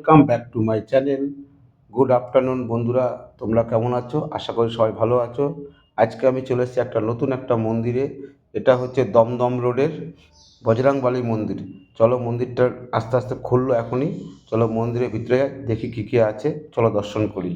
Welcome back to my channel good afternoon বন্ধুরা। তোমরা কেমন আছো? আশা করি সবাই ভালো আছো। আজকে আমি চলে এসেছি একটা নতুন একটা মন্দিরে। এটা হচ্ছে দমদম রোডের বজরাংবালি মন্দির। চলো মন্দিরটা আস্তে আস্তে খুললো এখনই। চলো মন্দিরের ভিতরে দেখি কী কী আছে। চলো দর্শন করি।